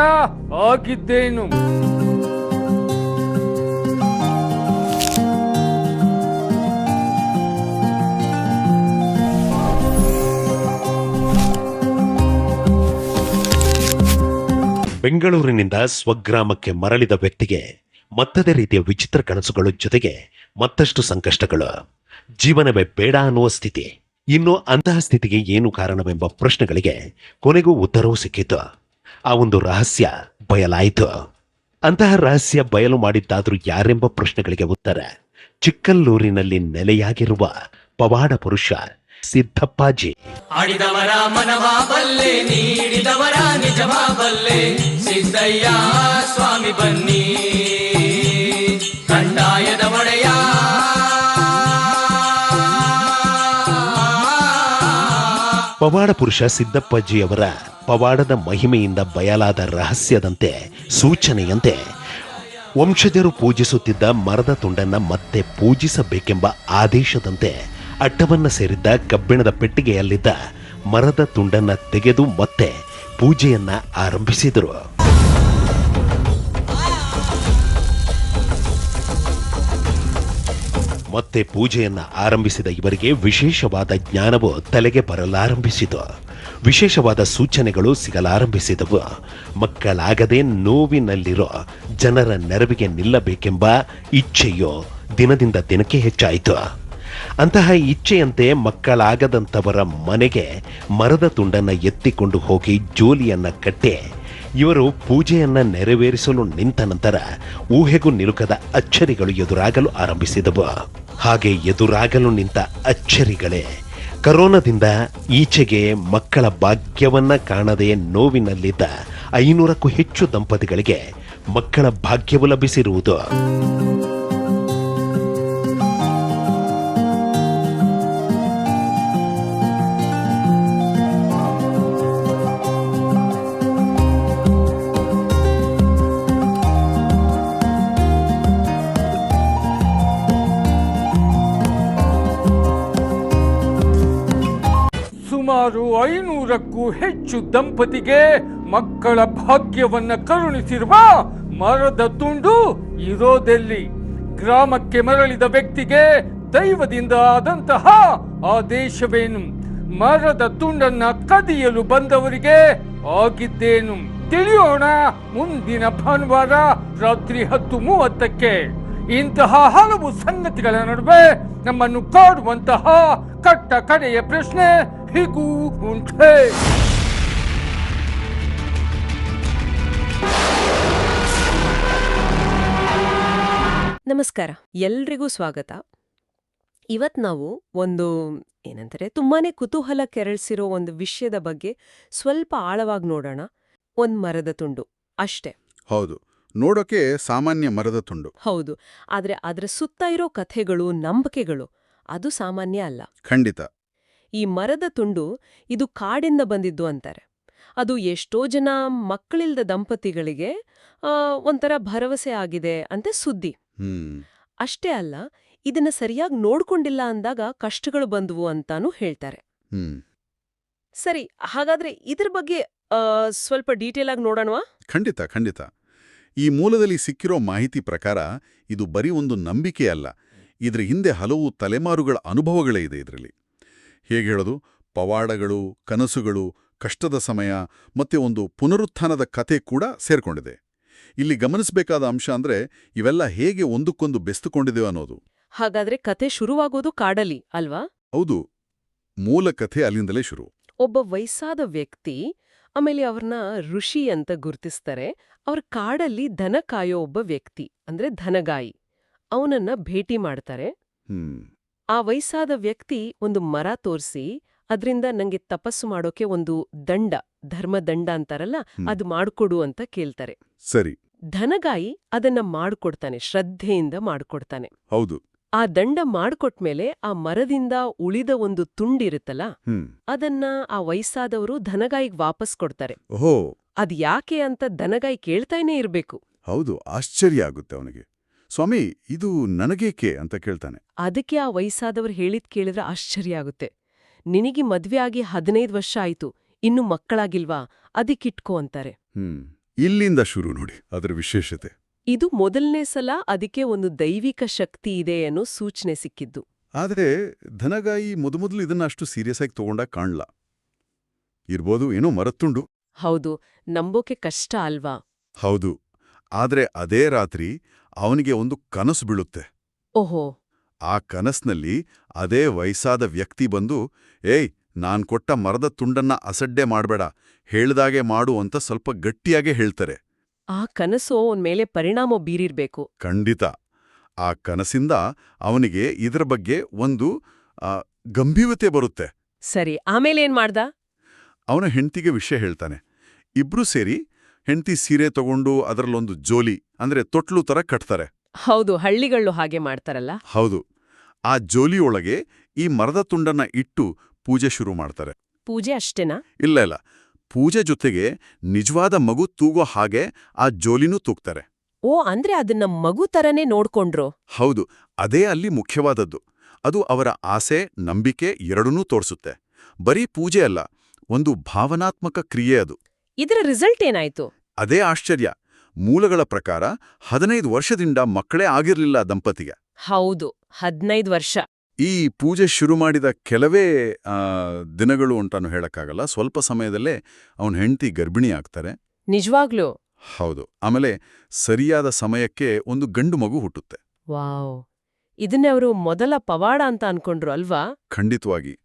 A: ಆಗಿದ್ದೇನು?
B: ಬೆಂಗಳೂರಿನಿಂದ ಸ್ವಗ್ರಾಮಕ್ಕೆ ಮರಳಿದ ವ್ಯಕ್ತಿಗೆ ಮತ್ತದೇ ರೀತಿಯ ವಿಚಿತ್ರ ಕನಸುಗಳ ಜೊತೆಗೆ ಮತ್ತಷ್ಟು ಸಂಕಷ್ಟಗಳು. ಜೀವನವೇ ಬೇಡ ಅನ್ನುವ ಸ್ಥಿತಿ. ಇನ್ನು ಅಂತಹ ಸ್ಥಿತಿಗೆ ಏನು ಕಾರಣವೆಂಬ ಪ್ರಶ್ನೆಗಳಿಗೆ ಕೊನೆಗೂ ಉತ್ತರವೂ ಸಿಕ್ಕಿತು. ಆ ಒಂದು ರಹಸ್ಯ ಬಯಲಾಯಿತು. ಅಂತಹ ರಹಸ್ಯ ಬಯಲು ಮಾಡಿದ್ದಾದರೂ ಯಾರೆಂಬ ಪ್ರಶ್ನೆಗಳಿಗೆ ಉತ್ತರ? ಚಿಕ್ಕಲ್ಲೂರಿನಲ್ಲಿ ನೆಲೆಯಾಗಿರುವ ಪವಾಡ ಪುರುಷ ಸಿದ್ದಪ್ಪಾಜಿ.
F: ಆಡಿದವರ ಮನವಾ ಬಲ್ಲೆ ನೀಡಿದವರ ನಿಜವಾ ಬಲ್ಲೆ ಸಿದ್ದಯ್ಯ ಸ್ವಾಮಿ ಬನ್ನಿ. ಕಂದಾಯದ ಒಡೆಯ
B: ಪವಾಡ ಪುರುಷ ಸಿದ್ದಪ್ಪಜ್ಜಿಯವರ ಪವಾಡದ ಮಹಿಮೆಯಿಂದ ಬಯಲಾದ ರಹಸ್ಯದಂತೆ, ಸೂಚನೆಯಂತೆ, ವಂಶಜರು ಪೂಜಿಸುತ್ತಿದ್ದ ಮರದ ತುಂಡನ್ನ ಮತ್ತೆ ಪೂಜಿಸಬೇಕೆಂಬ ಆದೇಶದಂತೆ ಅಟ್ಟವನ್ನ ಸೇರಿದ್ದ ಕಬ್ಬಿಣದ ಪೆಟ್ಟಿಗೆಯಲ್ಲಿದ್ದ ಮರದ ತುಂಡನ್ನ ತೆಗೆದು ಮತ್ತೆ ಪೂಜೆಯನ್ನ ಆರಂಭಿಸಿದರು. ಮತ್ತೆ ಪೂಜೆಯನ್ನ ಆರಂಭಿಸಿದ ಇವರಿಗೆ ವಿಶೇಷವಾದ ಜ್ಞಾನವು ತಲೆಗೆ ಬರಲಾರಂಭಿಸಿತು. ವಿಶೇಷವಾದ ಸೂಚನೆಗಳು ಸಿಗಲಾರಂಭಿಸಿದವು. ಮಕ್ಕಳಾಗದೆ ನೋವಿನಲ್ಲಿರೋ ಜನರ ನೆರವಿಗೆ ನಿಲ್ಲಬೇಕೆಂಬ ಇಚ್ಛೆಯು ದಿನದಿಂದ ದಿನಕ್ಕೆ ಹೆಚ್ಚಾಯಿತು. ಅಂತಹ ಇಚ್ಛೆಯಂತೆ ಮಕ್ಕಳಾಗದಂಥವರ ಮನೆಗೆ ಮರದ ತುಂಡನ್ನು ಎತ್ತಿಕೊಂಡು ಹೋಗಿ ಜೋಲಿಯನ್ನು ಕಟ್ಟಿ ಇವರು ಪೂಜೆಯನ್ನ ನೆರವೇರಿಸಲು ನಿಂತ ನಂತರ ಊಹೆಗೂ ನಿಲುಕದ ಅಚ್ಚರಿಗಳು ಎದುರಾಗಲು ಆರಂಭಿಸಿದವು. ಹಾಗೆ ಎದುರಾಗಲು ನಿಂತ ಅಚ್ಚರಿಗಳೇ, ಕರೋನಾದಿಂದ ಈಚೆಗೆ ಮಕ್ಕಳ ಭಾಗ್ಯವನ್ನ ಕಾಣದೇ ನೋವಿನಲ್ಲಿದ್ದ ಐನೂರಕ್ಕೂ ಹೆಚ್ಚು ದಂಪತಿಗಳಿಗೆ ಮಕ್ಕಳ ಭಾಗ್ಯವು ಲಭಿಸಿರುವುದು.
A: ಐನೂರಕ್ಕೂ ಹೆಚ್ಚು ದಂಪತಿಗೆ ಮಕ್ಕಳ ಭಾಗ್ಯವನ್ನ ಕರುಣಿಸಿರುವ ಮರದ ತುಂಡು ಇರೋದೆಲ್ಲಿ? ಗ್ರಾಮಕ್ಕೆ ಮರಳಿದ ವ್ಯಕ್ತಿಗೆ ದೈವದಿಂದ ಆದಂತಹ ಆದೇಶವೇನು? ಮರದ ತುಂಡನ್ನ ಕದಿಯಲು ಬಂದವರಿಗೆ ಆಗಿದ್ದೇನು? ತಿಳಿಯೋಣ ಮುಂದಿನ ಭಾನುವಾರ ರಾತ್ರಿ ಹತ್ತು ಮೂವತ್ತಕ್ಕೆ. ಇಂತಹ ಹಲವು ಸಂಗತಿಗಳ ನಡುವೆ ನಮ್ಮನ್ನು ಕಾಡುವಂತಹ ಕಟ್ಟ ಕಡೆಯ ಪ್ರಶ್ನೆ ಹೀಗೂ ಉಂಟೆ
G: ನಮಸ್ಕಾರ. ಎಲ್ರಿಗೂ ಸ್ವಾಗತ. ಇವತ್ ನಾವು ಒಂದು ಏನಂತಾರೆ ತುಂಬಾನೇ ಕುತೂಹಲ ಕೆರಳಿಸಿರೋ ಒಂದು ವಿಷಯದ ಬಗ್ಗೆ ಸ್ವಲ್ಪ ಆಳವಾಗಿ ನೋಡೋಣ. ಒಂದ್ ಮರದ ತುಂಡು ಅಷ್ಟೇ.
H: ಹೌದು. ನೋಡೋಕೆ ಸಾಮಾನ್ಯ ಮರದ ತುಂಡು.
G: ಹೌದು. ಆದ್ರೆ ಅದರ ಸುತ್ತ ಇರೋ ಕಥೆಗಳು ನಂಬಿಕೆಗಳು ಅದು ಸಾಮಾನ್ಯ ಅಲ್ಲ.
H: ಖಂಡಿತ.
G: ಈ ಮರದ ತುಂಡು ಇದು ಕಾಡಿಂದ ಬಂದಿದ್ದು ಅಂತಾರೆ. ಅದು ಎಷ್ಟೋ ಜನ ಮಕ್ಕಳಿಲ್ಲದ ದಂಪತಿಗಳಿಗೆ ಒಂಥರ ಭರವಸೆ ಆಗಿದೆ ಅಂತ ಸುದ್ದಿ. ಅಷ್ಟೇ ಅಲ್ಲ ಇದನ್ನ ಸರಿಯಾಗಿ ನೋಡ್ಕೊಂಡಿಲ್ಲ ಅಂದಾಗ ಕಷ್ಟಗಳು ಬಂದವು ಅಂತಾನೂ ಹೇಳ್ತಾರೆ. ಸರಿ ಹಾಗಾದ್ರೆ ಇದ್ರ ಬಗ್ಗೆ ಸ್ವಲ್ಪ ಡೀಟೇಲ್ ಆಗಿ ನೋಡೋಣವಾ?
H: ಖಂಡಿತ ಖಂಡಿತ. ಈ ಮೂಲದಲ್ಲಿ ಸಿಕ್ಕಿರೋ ಮಾಹಿತಿ ಪ್ರಕಾರ ಇದು ಬರೀ ಒಂದು ನಂಬಿಕೆ ಅಲ್ಲ ಇದ್ರ ಹಿಂದೆ ಹಲವು ತಲೆಮಾರುಗಳ ಅನುಭವಗಳೇ ಇದೆ ಇದರಲ್ಲಿ. ಹೇಗೆ ಹೇಳೋದು? ಪವಾಡಗಳು ಕನಸುಗಳು ಕಷ್ಟದ ಸಮಯ ಮತ್ತೆ ಒಂದು ಪುನರುತ್ಥಾನದ ಕತೆ ಕೂಡ ಸೇರ್ಕೊಂಡಿದೆ. ಇಲ್ಲಿ ಗಮನಿಸಬೇಕಾದ ಅಂಶ ಅಂದ್ರೆ ಇವೆಲ್ಲ ಹೇಗೆ ಒಂದಕ್ಕೊಂದು ಬೆಸ್ತುಕೊಂಡಿದೆಯೋ ಅನ್ನೋದು.
G: ಹಾಗಾದ್ರೆ ಕತೆ ಶುರುವಾಗೋದು ಕಾಡಲಿ ಅಲ್ವಾ?
H: ಹೌದು. ಮೂಲ ಕಥೆ ಅಲ್ಲಿಂದಲೇ ಶುರು.
G: ಒಬ್ಬ ವಯಸ್ಸಾದ ವ್ಯಕ್ತಿ ಆಮೇಲೆ ಅವ್ರನ್ನ ಋಷಿ ಅಂತ ಗುರ್ತಿಸ್ತಾರೆ. ಅವ್ರ ಕಾಡಲ್ಲಿ ದನ ಕಾಯೋ ಒಬ್ಬ ವ್ಯಕ್ತಿ ಅಂದ್ರೆ ಧನಗಾಯಿ ಅವನನ್ನ ಭೇಟಿ ಮಾಡ್ತಾರೆ.
H: ಹ್ಮ್.
G: ಆ ವಯಸ್ಸಾದ ವ್ಯಕ್ತಿ ಒಂದು ಮರ ತೋರಿಸಿ ಅದರಿಂದ ನಂಗೆ ತಪಸ್ಸು ಮಾಡೋಕೆ ಒಂದು ದಂಡ ಧರ್ಮದಂಡ ಅಂತಾರಲ್ಲ. ಅದು ಮಾಡ್ಕೊಡು ಅಂತ ಕೇಳ್ತಾರೆ.
H: ಸರಿ.
G: ಧನಗಾಯಿ ಅದನ್ನ ಮಾಡ್ಕೊಡ್ತಾನೆ ಶ್ರದ್ಧೆಯಿಂದ ಮಾಡ್ಕೊಡ್ತಾನೆ.
H: ಹೌದು.
G: ಆ ದಂಡ ಮಾಡ್ಕೊಟ್ಮೇಲೆ ಆ ಮರದಿಂದ ಉಳಿದ ಒಂದು ತುಂಡಿರುತ್ತಲ್ಲ ಅದನ್ನ ಆ ವಯಸ್ಸಾದವರು ಧನಗಾಯಿಗೆ ವಾಪಸ್ ಕೊಡ್ತಾರೆ.
H: ಓಹೋ.
G: ಅದ್ ಯಾಕೆ ಅಂತ ದನಗಾಯಿ ಕೇಳ್ತಾನೆ ಇರ್ಬೇಕು.
H: ಹೌದು ಆಶ್ಚರ್ಯ ಆಗುತ್ತೆ ಅವನಿಗೆ. ಸ್ವಾಮಿ ಇದು ನನಗೇಕೆ ಅಂತ ಕೇಳ್ತಾನೆ.
G: ಅದಕ್ಕೆ ಆ ವಯಸ್ಸಾದವರು ಹೇಳಿದ್ ಕೇಳಿದ್ರೆ ಆಶ್ಚರ್ಯ ಆಗುತ್ತೆ. ನಿನಗೆ ಮದ್ವೆ ಆಗಿ ಹದಿನೈದು ವರ್ಷ ಆಯ್ತು ಇನ್ನು ಮಕ್ಕಳಾಗಿಲ್ವಾ? ಅದಕ್ಕಿಟ್ಕೋ ಅಂತಾರೆ.
H: ಹ್ಮ್ ಇಲ್ಲಿಂದ ಶುರು ನೋಡಿ ಅದರ ವಿಶೇಷತೆ.
G: ಇದು ಮೊದಲನೇ ಸಲ ಅದಕ್ಕೆ ಒಂದು ದೈವಿಕ ಶಕ್ತಿ ಇದೆ ಅನ್ನೋ ಸೂಚನೆ ಸಿಕ್ಕಿದ್ದು.
H: ಆದರೆ ಧನಗಾಯಿ ಮೊದಮೊದಲು ಇದನ್ನ ಅಷ್ಟು ಸೀರಿಯಸ್ ಆಗಿ ತಗೊಂಡಾಗ ಕಾಣ್ಲ? ಇರ್ಬೋದು ಏನೋ ಮರತ್ತುಂಡು?
G: ಹೌದು ನಂಬೋಕೆ ಕಷ್ಟ ಅಲ್ವಾ?
H: ಹೌದು ಆದ್ರೆ ಅದೇ ರಾತ್ರಿ ಅವನಿಗೆ ಒಂದು ಕನಸು ಬೀಳುತ್ತೆ.
G: ಓಹೋ.
H: ಆ ಕನಸ್ನಲ್ಲಿ ಅದೇ ವಯಸ್ಸಾದ ವ್ಯಕ್ತಿ ಬಂದು ಏಯ್ ನಾನ್ ಕೊಟ್ಟ ಮರದ ತುಂಡನ್ನ ಅಸಡ್ಡೆ ಮಾಡ್ಬೇಡ ಹೇಳ್ದಾಗೆ ಮಾಡು ಅಂತ ಸ್ವಲ್ಪ ಗಟ್ಟಿಯಾಗೆ ಹೇಳ್ತಾರೆ.
G: ಆ ಕನಸು ಅವನ್ ಮೇಲೆ ಪರಿಣಾಮ ಬೀರಿರ್ಬೇಕು.
H: ಖಂಡಿತ. ಆ ಕನಸಿಂದ ಅವನಿಗೆ ಇದರ ಬಗ್ಗೆ ಒಂದು ಗಂಭೀರತೆ ಬರುತ್ತೆ.
G: ಸರಿ ಆಮೇಲೆ ಏನ್ ಮಾಡ್ದ?
H: ಅವನ ಹೆಂಡ್ತಿಗೆ ವಿಷಯ ಹೇಳ್ತಾನೆ. ಇಬ್ರು ಸೇರಿ ಹೆಂಡ್ತಿ ಸೀರೆ ತಗೊಂಡು ಅದರಲ್ಲೊಂದು ಜೋಲಿ ಅಂದ್ರೆ ತೊಟ್ಲು ತರ ಕಟ್ತಾರೆ.
G: ಹೌದು ಹಳ್ಳಿಗಳು ಹಾಗೆ ಮಾಡ್ತಾರಲ್ಲ?
H: ಹೌದು. ಆ ಜೋಲಿಯೊಳಗೆ ಈ ಮರದ ತುಂಡನ್ನ ಇಟ್ಟು ಪೂಜೆ ಶುರು ಮಾಡ್ತಾರೆ.
G: ಪೂಜೆ ಅಷ್ಟೇನಾ?
H: ಇಲ್ಲ ಇಲ್ಲ. ಪೂಜೆ ಜೊತೆಗೆ ನಿಜವಾದ ಮಗು ತೂಗೋ ಹಾಗೆ ಆ ಜೋಲಿನೂ ತೂಗ್ತಾರೆ.
G: ಓ ಅಂದ್ರೆ ಅದನ್ನ ಮಗು ತರನೇ ನೋಡ್ಕೊಂಡ್ರು?
H: ಹೌದು ಅದೇ ಅಲ್ಲಿ ಮುಖ್ಯವಾದದ್ದು. ಅದು ಅವರ ಆಸೆ ನಂಬಿಕೆ ಎರಡನ್ನೂ ತೋರಿಸುತ್ತೆ. ಬರೀ ಪೂಜೆ ಅಲ್ಲ ಒಂದು ಭಾವನಾತ್ಮಕ ಕ್ರಿಯೆ ಅದು.
G: ಇದರ ರಿಸಲ್ಟ್ ಏನಾಯ್ತು?
H: ಅದೇ ಆಶ್ಚರ್ಯ. ಮೂಲಗಳ ಪ್ರಕಾರ ಹದಿನೈದು ವರ್ಷದಿಂದ ಮಕ್ಕಳೇ ಆಗಿರ್ಲಿಲ್ಲ ದಂಪತಿಗೆ.
G: ಹೌದು ಹದಿನೈದು ವರ್ಷ.
H: ಈ ಪೂಜೆ ಶುರು ಮಾಡಿದ ಕೆಲವೇ ದಿನಗಳು ಅಂತಾನು ಹೇಳಕ್ಕಾಗಲ್ಲ. ಸ್ವಲ್ಪ ಸಮಯದಲ್ಲೇ ಅವನ ಹೆಂಡತಿ ಗರ್ಭಿಣಿ ಆಗ್ತಾರೆ.
G: ನಿಜವಾಗ್ಲೂ?
H: ಹೌದು. ಆಮೇಲೆ ಸರಿಯಾದ ಸಮಯಕ್ಕೆ ಒಂದು ಗಂಡು ಮಗು ಹುಟ್ಟುತ್ತೆ.
G: ವಾವ್. ಇದನ್ನೇ ಅವರು ಮೊದಲ ಪವಾಡ ಅಂತ ಅನ್ಕೊಂಡ್ರು ಅಲ್ವಾ?
H: ಖಂಡಿತವಾಗಿ.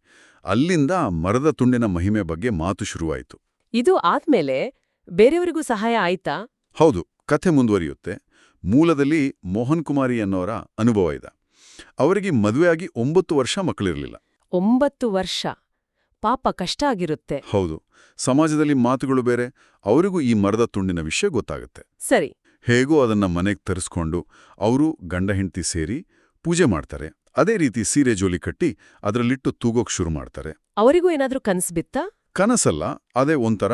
H: ಅಲ್ಲಿಂದ ಮರದ ತುಂಡಿನ ಮಹಿಮೆ ಬಗ್ಗೆ ಮಾತು ಶುರುವಾಯಿತು.
G: ಇದು ಆದ್ಮೇಲೆ ಬೇರೆಯವರಿಗೂ ಸಹಾಯ ಆಯ್ತಾ?
H: ಹೌದು ಕಥೆ ಮುಂದುವರಿಯುತ್ತೆ. ಮೂಲದಲ್ಲಿ ಮೋಹನ್ ಕುಮಾರಿ ಅನ್ನೋರ ಅನುಭವ ಇದೆ. ಅವರಿಗೆ ಮದುವೆಯಾಗಿ ಒಂಬತ್ತು ವರ್ಷ ಮಕ್ಕಳಿರಲಿಲ್ಲ.
G: ಒಂಬತ್ತು ವರ್ಷ. ಪಾಪ ಕಷ್ಟ ಆಗಿರುತ್ತೆ.
H: ಹೌದು ಸಮಾಜದಲ್ಲಿ ಮಾತುಗಳು ಬೇರೆ ಅವರಿಗೂ ಈ ಮರದ ತುಂಡಿನ ವಿಷಯ ಗೊತ್ತಾಗುತ್ತೆ.
G: ಸರಿ.
H: ಹೇಗೋ ಅದನ್ನ ಮನೆಗೆ ತರಿಸ್ಕೊಂಡು ಅವರು ಗಂಡ ಹೆಂಡತಿ ಸೇರಿ ಪೂಜೆ ಮಾಡ್ತಾರೆ. ಅದೇ ರೀತಿ ಸೀರೆ ಜೋಲಿ ಕಟ್ಟಿ ಅದರಲ್ಲಿಟ್ಟು ತೂಗೋಕ್ ಶುರು ಮಾಡ್ತಾರೆ.
G: ಅವರಿಗೂ ಏನಾದ್ರೂ ಕನ್ಸ್ ಬಿತ್ತಾ?
H: ಕನಸಲ್ಲ ಅದೇ ಒಂಥರ